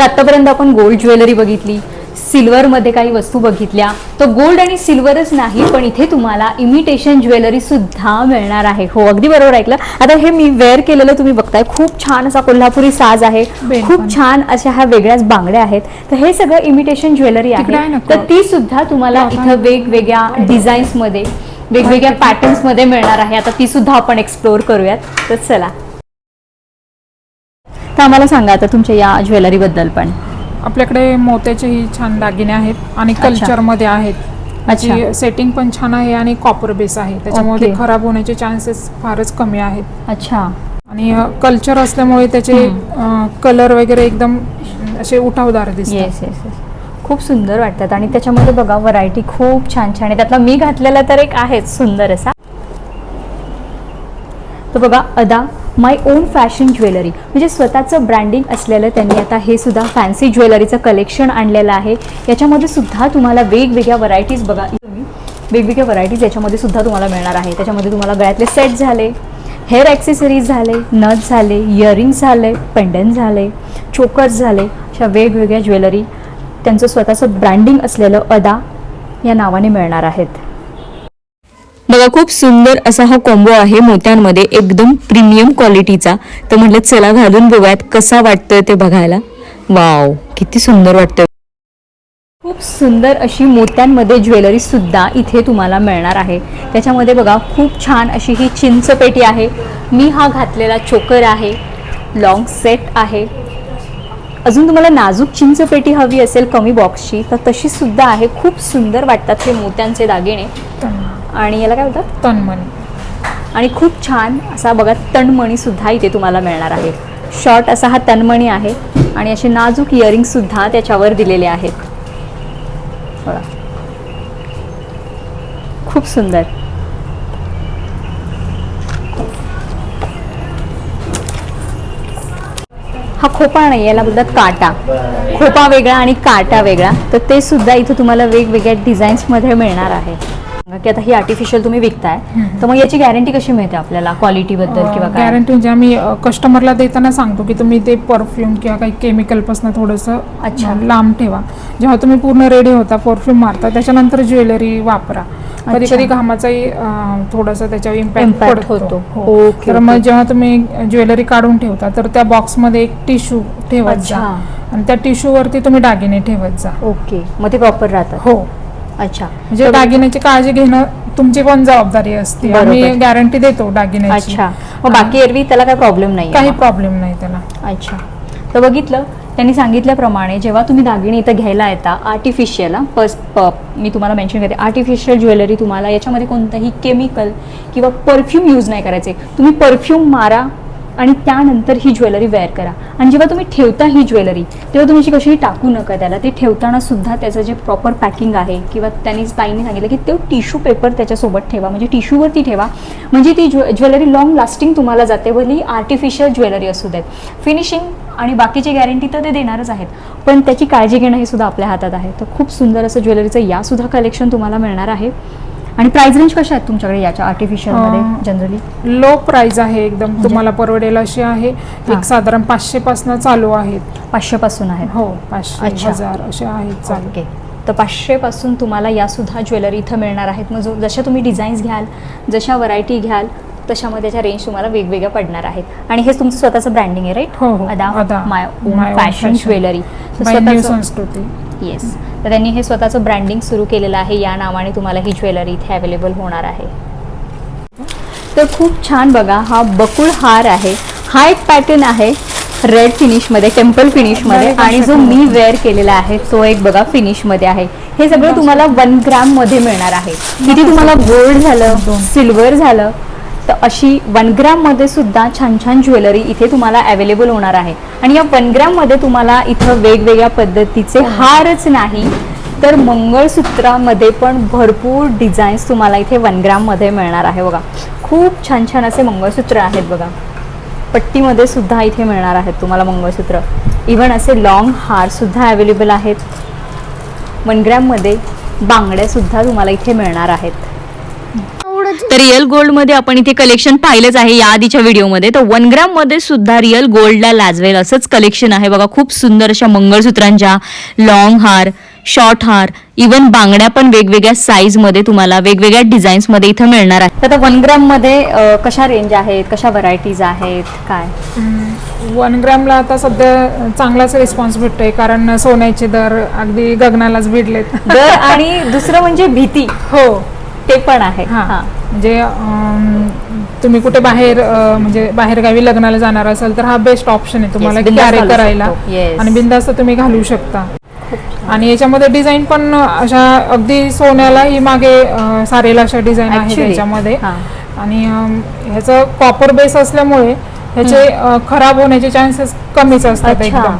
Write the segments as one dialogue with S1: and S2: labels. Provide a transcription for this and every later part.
S1: तर आतापर्यंत आपण गोल्ड ज्वेलरी बघितली सिल्वरमध्ये काही वस्तू बघितल्या. तर गोल्ड आणि सिल्वरच नाही पण इथे तुम्हाला इमिटेशन ज्वेलरी सुद्धा मिळणार आहे. हो अगदी बरोबर ऐकलं. आता हे मी वेअर केलेलं तुम्ही बघताय. खूप छान असा कोल्हापुरी साज आहे. खूप. छान अशा ह्या वेगळ्याच बांगड्या आहेत. तर हे सगळं इमिटेशन ज्वेलरी
S2: आहे.
S1: तर ती सुद्धा तुम्हाला
S2: बाबा.
S1: इथं वेगवेगळ्या डिझाईन्समध्ये वेगवेगळ्या पॅटर्न्समध्ये मिळणार आहे. आता ती सुद्धा आपण एक्सप्लोअर करूयात. तर चला. तर आम्हाला सांगा आता तुमच्या या ज्वेलरी बद्दल पण?
S2: आपल्याकडे मोत्याचेही छान दागिने आहेत आणि
S1: अच्छा.
S2: कल्चरमध्ये आहेत.
S1: अच्छा.
S2: त्याची सेटिंग पण छान आहे आणि कॉपर बेस आहे. त्याच्यामुळे
S1: ओके.
S2: खराब होण्याचे चान्सेस फारच कमी आहेत.
S1: अच्छा.
S2: आणि कल्चर असल्यामुळे त्याचे कलर वगैरे एकदम असे उठावदार दिसतात.
S1: येस येस येस खूप सुंदर वाटतात. आणि त्याच्यामध्ये बघा व्हरायटी खूप छान छान आहे. त्यातला मी घातलेला तर एक आहेच सुंदर असा. तर बघा अदा माय ओन फॅशन ज्वेलरी. म्हणजे स्वतःचं ब्रँडिंग असलेलं त्यांनी आता हे सुद्धा फॅन्सी ज्वेलरीचं कलेक्शन आणलेलं आहे. याच्यामध्ये सुद्धा तुम्हाला वेगवेगळ्या व्हरायटीज बघा. तुम्ही वेगवेगळ्या व्हरायटीज याच्यामध्ये सुद्धा तुम्हाला मिळणार आहे. त्याच्यामध्ये तुम्हाला गळ्यातले सेट झाले हेअर ॲक्सेसरीज झाले नथ झाले इयरिंग्स झाले पेंडन झाले चोकर्स झाले अशा वेगवेगळ्या ज्वेलरी त्यांचं स्वतःचं ब्रँडिंग असलेलं अदा या नावाने मिळणार आहेत. बघा खूप सुंदर असा हा कॉम्बो आहे मोत्यांमध्ये एकदम प्रीमियम क्वालिटीचा तर म्हटलं चला घालून बघूयात कसा वाटतोय ते बघायला. वाव किती सुंदर वाटतंय. खूप सुंदर अशी मोत्यांमध्ये ज्वेलरी सुद्धा इथे तुम्हाला मिळणार आहे. त्याच्यामध्ये बघा खूप छान अशी ही चिंचपेटी आहे. मी हा घातलेला चोकर आहे. लॉंग सेट आहे. अजून तुम्हाला नाजूक चिंचपेटी हवी असेल कमी बॉक्सची तर तशी सुद्धा आहे. खूप सुंदर वाटतात हे मोत्यांचे दागिने. आणि याला काय बोलतात?
S2: तन्मणी
S1: आणि खूप छान असा बघा तणमणी सुद्धा इथे तुम्हाला मिळणार आहे. शॉर्ट असा हा तणमणी आहे आणि असे नाजूक इयरिंग सुद्धा त्याच्यावर दिलेले आहेत. बघा. खूप सुंदर. हा खोपा नाही याला बोलतात काटा. खोपा वेगळा आणि काटा वेगळा. तर ते सुद्धा इथे तुम्हाला वेगवेगळ्या डिझाईन्समध्ये मिळणार आहे. की आता ही आर्टिफिशियल तुम्ही विकताय तर मग याची गॅरंटी कशी मिळते आपल्याला क्वालिटीबद्दल किंवा काय
S2: गॅरंटी म्हणजे आम्ही कस्टमरला देताना सांगतो की तुम्ही ते परफ्यूम किंवा काही केमिकलपासून थोडंसं
S1: अच्छा.
S2: लांब ठेवा जेव्हा तुम्ही पूर्ण रेडी होता परफ्यूम मारता त्याच्यानंतर ज्वेलरी वापरा कधी कधी घामाचाही थोडासा त्याच्यावर इम्पॅक्ट पडतो
S1: होतो.
S2: हो. तर मग. जेव्हा तुम्ही ज्वेलरी काढून ठेवता तर त्या बॉक्समध्ये एक टिश्यू ठेवत जा
S1: अच्छा.
S2: आणि त्या टिश्यू वरती तुम्ही दागिने ठेवत जा
S1: ओके मग ते प्रॉपर राहतात
S2: हो
S1: अच्छा.
S2: म्हणजे दागिन्याची काळजी घेणं तुमची पण जबाबदारी असते. आम्ही गॅरंटी देतो दागिन्याची.
S1: अच्छा. मग बाकी एरवी त्याला काही प्रॉब्लेम नाही
S2: काही प्रॉब्लेम नाही त्याला.
S1: अच्छा. तर बघितलं त्यांनी सांगितल्याप्रमाणे जेव्हा तुम्ही दागिने इथं घ्यायला येता आर्टिफिशियल फर्स्ट प मी तुम्हाला मेन्शन करते आर्टिफिशियल ज्वेलरी तुम्हाला याच्यामध्ये कोणतंही केमिकल किंवा परफ्यूम यूज नाही करायचे. तुम्ही परफ्यूम मारा आणि त्यानंतर ही ज्वेलरी वेअर करा. आणि जेव्हा तुम्ही ठेवता ही ज्वेलरी तेव्हा तुम्ही जी कशीही टाकू नका त्याला ते ठेवताना सुद्धा त्याचं जे प्रॉपर पॅकिंग आहे किंवा त्यांनी ताईने सांगितलं की तो टिश्यू पेपर त्याच्यासोबत ठेवा म्हणजे टिश्यूवरती ठेवा. म्हणजे ती ज्वे ज्वेलरी लॉंग लास्टिंग तुम्हाला जाते भली आर्टिफिशियल ज्वेलरी असू देत. फिनिशिंग आणि बाकीची गॅरंटी तर ते देणारच आहेत. पण त्याची काळजी घेणं हे सुद्धा आपल्या हातात आहे. तर खूप सुंदर असं ज्वेलरीचं यासुद्धा कलेक्शन तुम्हाला मिळणार आहे. आणि प्राइस रेंज कशा आहेत तुमच्याकडे याच्या? आर्टिफिशियलमध्ये
S2: अं,
S1: जनरली
S2: लो प्राइस आहे एकदम तुम्हाला परवडेल अशी आहे.
S1: हा.
S2: एक साधारण पाचशे पासून चालू आहेत.
S1: पाचशेपासून आहेत?
S2: हो पाचशे. हजार असे आहेत चालू.
S1: तर पाचशेपासून तुम्हाला या सुद्धा ज्वेलरी इथं मिळणार आहेत. मग जशा तुम्ही डिझाईन्स घ्याल जशा व्हरायटी घ्याल तशामध्ये त्याच्या रेंज तुम्हाला वेगवेगळ्या पडणार आहेत. आणि हेच तुमचं स्वतःचं ब्रँडिंग आहे राईट
S2: हो, हो.
S1: Ada. My
S2: own
S1: fashion. Jewellery. Yes तर त्यांनी हे स्वतःचं ब्रँडिंग सुरू केलेलं आहे. या नावाने तुम्हाला ही ज्वेलरी इथे अवेलेबल होणार आहे. तर खूप छान बघा हा बकुळ हार आहे. हा एक पॅटर्न आहे रेड फिनिशमध्ये टेम्पल फिनिशमध्ये आणि जो. मी वेअर केलेला आहे तो एक बघा फिनिशमध्ये आहे. हे सगळं तुम्हाला वन ग्राममध्ये मिळणार आहे. किती तुम्हाला गोल्ड झालं. सिल्वर झालं तर अशी वन ग्रॅममध्ये सुद्धा छान छान ज्वेलरी इथे तुम्हाला अवेलेबल होणार आहे. आणि या वन ग्रॅममध्ये तुम्हाला इथं वेगवेगळ्या पद्धतीचे हारच नाही तर मंगळसूत्रामध्ये पण भरपूर डिझाईन्स तुम्हाला इथे वन ग्रॅममध्ये मिळणार आहे बघा. खूप छान छान असे मंगळसूत्र आहेत बघा. पट्टीमध्ये सुद्धा इथे मिळणार आहेत तुम्हाला मंगळसूत्र. इवन असे लॉंग हारसुद्धा अवेलेबल आहेत. वन ग्रॅममध्ये बांगड्यासुद्धा तुम्हाला इथे मिळणार आहेत. तर रिअल गोल्डमध्ये आपण इथे कलेक्शन पाहिलंच आहे या आधीच्या व्हिडिओमध्ये तर वन ग्राममध्ये सुद्धा रिअल गोल्डला लाजवेल असंच कलेक्शन आहे. बघा खूप सुंदर अशा मंगळसूत्रांच्या लॉंग हार शॉर्ट हार इवन बांगड्या पण वेगवेगळ्या साईजमध्ये तुम्हाला वेगवेगळ्या डिझाईन्समध्ये इथं मिळणार आहे तर वन ग्राममध्ये कशा रेंज आहेत? कशा व्हरायटीज आहेत? काय?
S2: वन ग्रॅमला आता सध्या चांगलाच रिस्पॉन्स भेटतोय कारण सोन्याचे दर अगदी गगनालाच भिडलेत.
S1: दर आणि दुसरं म्हणजे भीती.
S2: हो.
S1: ते पण आहे.
S2: हा. म्हणजे तुम्ही कुठे बाहेर म्हणजे बाहेरगावी लग्नाला जाणार असाल तर हा बेस्ट ऑप्शन आहे तुम्हाला कॅरी करायला. आणि बिंदास्त तुम्ही घालू शकता. आणि याच्यामध्ये डिझाईन पण अशा अगदी सोन्याला ही मागे सारेल अशा डिझाईन आहे त्याच्यामध्ये. आणि ह्याचं कॉपर बेस असल्यामुळे ह्याचे खराब होण्याचे चान्सेस कमीच असतात. एकदम.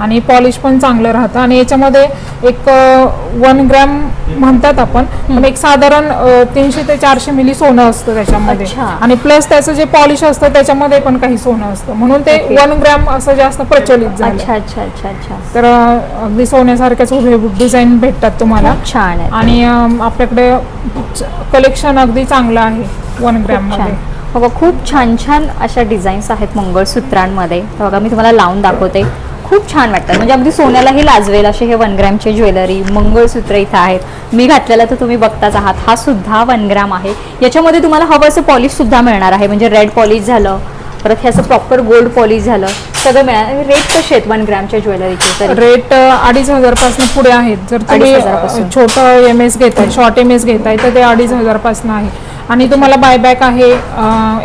S2: आणि पॉलिश पण चांगलं राहतं. आणि याच्यामध्ये एक वन ग्रॅम म्हणतात आपण पण एक साधारण तीनशे ते चारशे मिली सोनं असतं त्याच्यामध्ये. आणि प्लस त्याचं जे पॉलिश असतं त्याच्यामध्ये पण काही सोनं असतं. म्हणून ते. वन ग्रॅम असं जास्त प्रचलित झालं.
S1: अच्छा अच्छा अच्छा अच्छा.
S2: तर अगदी सोन्यासारख्याच उभे डिझाईन भेटतात तुम्हाला.
S1: छान आहे.
S2: आणि आपल्याकडे कलेक्शन अगदी चांगलं आहे वन ग्रॅममध्ये
S1: छान. बघा खूप छान छान अशा डिझाईन्स आहेत मंगळसूत्रांमध्ये. तर बघा मी तुम्हाला लावून दाखवते. खूप छान वाटतात. म्हणजे अगदी सोन्यालाही लाजवेल असे हे वन ग्रॅमचे ज्वेलरी मंगळसूत्र इथं आहेत. मी घातलेलं तर तुम्ही बघताच आहात. हा सुद्धा वन ग्रॅम आहे. याच्यामध्ये तुम्हाला हवं असं पॉलिश सुद्धा मिळणार आहे. म्हणजे रेड पॉलिश झालं परत हे असं प्रॉपर गोल्ड पॉलिश झालं सगळं मिळणार. रेट कसे आहेत वन ग्रॅमच्या ज्वेलरीचे तरी?
S2: रेट अडीच हजारपासून पुढे आहेत. जर तुम्ही
S1: 2,500 पासून.
S2: छोटं एम एस घेताय शॉर्ट एम एस घेताय तर ते अडीच हजारपासून आहे. आणि तुम्हाला बायबॅक आहे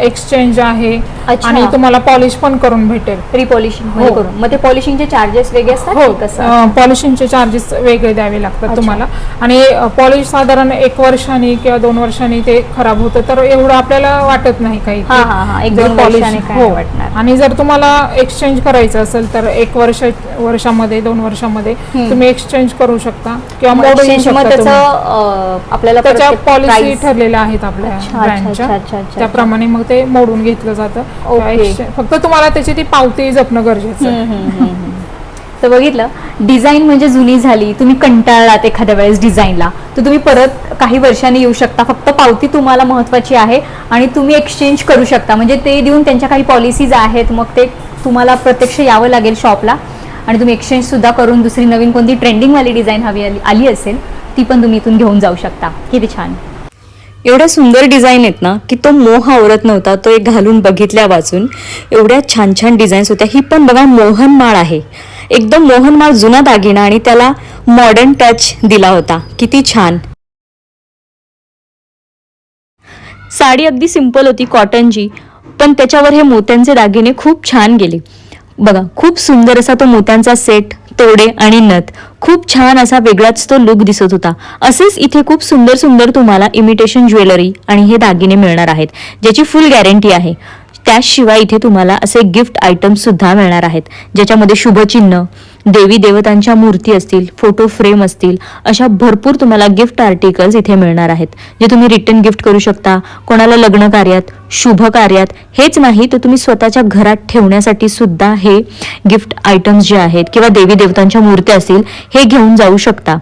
S2: एक्सचेंज आहे.
S1: अच्छा.
S2: आणि तुम्हाला पॉलिश पण करून भेटेल
S1: रिपॉलिशिंग
S2: हो.
S1: करून मग ते पॉलिशिंगचे चार्जेस वेगळे असतात
S2: हो
S1: की कसं
S2: पॉलिशिंगचे चार्जेस वेगळे द्यावे लागतात
S1: अच्छा.
S2: तुम्हाला आणि पॉलिश साधारण एक वर्षांनी किंवा दोन वर्षांनी ते खराब होतं तर एवढं आपल्याला वाटत नाही काही
S1: हा, हा, हा. एक
S2: जर
S1: दोन
S2: polish-
S1: वर्षांनी काय
S2: हो.
S1: वाटणार.
S2: आणि जर तुम्हाला एक्सचेंज करायचं असेल तर एक वर्ष वर्षामध्ये दोन वर्षामध्ये तुम्ही एक्सचेंज करू शकता किंवा
S1: मग
S2: मोडू
S1: exchange मग
S2: शकता
S1: त्याचं
S2: तुम्ही.
S1: अं, आपल्याला
S2: त्याच्या
S1: ते
S2: पॉलिसी
S1: price-
S2: ठरलेल्या आहेत आपल्या
S1: अच्छा, अच्छा,
S2: ब्रँडच्या
S1: अच्छा, अच्छा, अच्छा.
S2: त्याप्रमाणे मग ते मोडून घेतलं जातं
S1: ओके.
S2: फक्त तुम्हाला त्याची ती पावती जपणं गरजेचं आहे.
S1: तर बघितलं डिझाईन म्हणजे जुनी झाली तुम्ही कंटाळलात एखाद्या वेळेस डिझाईनला तर तुम्ही परत काही वर्षांनी येऊ शकता फक्त पावती तुम्हाला महत्वाची आहे आणि तुम्ही एक्सचेंज करू शकता. म्हणजे ते देऊन त्यांच्या काही पॉलिसीज आहेत मग ते तुम्हाला प्रत्यक्ष यावं लागेल शॉपला आणि तुम्ही एक्सचेंज सुद्धा करून दुसरी नवीन कोणती ट्रेंडिंगवाली डिझाईन हवी आली आली असेल ती पण तुम्ही इथून घेऊन जाऊ शकता. किती छान. एवढ्या सुंदर डिझाईन आहेत ना की तो मोह आवरत नव्हता तो एक घालून बघितल्या वाचून एवढ्या छान छान डिझाईन्स होत्या. ही पण बघा मोहनमाळ आहे. एकदम मोहनमाळ जुना दागिना आणि त्याला मॉडर्न टच दिला होता. किती छान. साडी अगदी सिंपल होती कॉटनची पण त्याच्यावर हे मोत्यांचे दागिने खूप छान गेले. बघा खूप सुंदर असा तो मोत्यांचा सेट तोडे आणि नथ. खूप छान असा वेगळाच तो लुक दिसत होता. असेच इथे खूप सुंदर सुंदर तुम्हाला इमिटेशन ज्वेलरी आणि हे दागिने मिळणार आहेत ज्याची फुल गॅरंटी आहे. त्याशिवाय इथे तुम्हाला असे गिफ्ट आयटम सुद्धा मिळणार आहेत ज्याच्यामध्ये शुभचिन्ह देवी देवतांच्या मूर्ती असतील फोटो फ्रेम असतील अशा भरपूर तुम्हाला गिफ्ट आर्टिकल्स इथे मिळणार आहेत. जे तुम्ही रिटर्न गिफ्ट करू शकता कोणाला लग्न कार्यात शुभ कार्यात हेच नाही तर तुम्ही स्वतःच्या घरात ठेवण्यासाठी सुद्धा हे गिफ्ट आयटम्स जे आहेत किंवा देवी देवतांच्या मूर्त्या असतील हे घेऊन जाऊ शकता.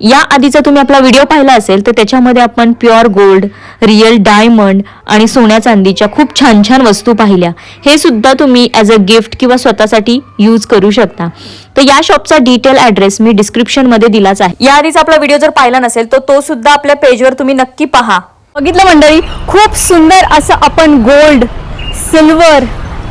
S1: या आधीचा तुम्ही आपला व्हिडिओ पाहिला असेल तर त्याच्यामध्ये आपण प्युअर गोल्ड रिअल डायमंड आणि सोन्या चांदीच्या खूप छान छान वस्तू पाहिल्या. हे सुद्धा तुम्ही ॲज अ गिफ्ट किंवा स्वतःसाठी यूज करू शकता. तर या शॉपचा डिटेल ॲड्रेस मी डिस्क्रिप्शनमध्ये दिलाच आहे. या आधीचा आपला व्हिडिओ जर पाहिला नसेल तर तो सुद्धा आपल्या पेजवर तुम्ही नक्की पहा. बघितलं मंडळी खूप सुंदर असं आपण गोल्ड सिल्वर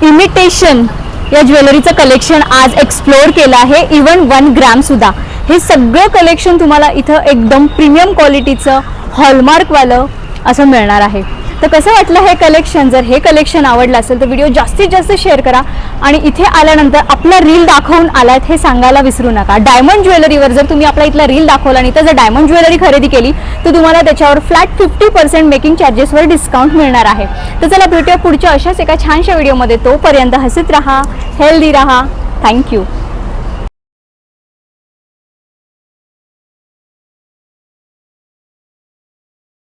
S1: इमिटेशन या ज्वेलरीचं कलेक्शन आज एक्सप्लोअर केलं आहे. इवन वन ग्रॅम सुद्धा. हे सगळं कलेक्शन तुम्हाला इथं एकदम प्रीमियम क्वालिटीचं हॉलमार्कवालं असं मिळणार आहे. तर कसं वाटलं हे कलेक्शन जर हे कलेक्शन आवडलं असेल तर व्हिडिओ जास्तीत जास्त शेअर करा. आणि इथे आल्यानंतर आपला रील दाखवून आलात हे सांगायला विसरू नका. डायमंड ज्वेलरीवर जर तुम्ही आपला इथला रील दाखवला आणि इथं जर डायमंड ज्वेलरी खरेदी केली तर तुम्हाला त्याच्यावर फ्लॅट फिफ्टी पर्सेंट मेकिंग चार्जेसवर डिस्काउंट मिळणार आहे. तर चला भेटूया पुढच्या अशाच एका छानशा व्हिडिओमध्ये तोपर्यंत हसत राहा हेल्दी राहा. थँक्यू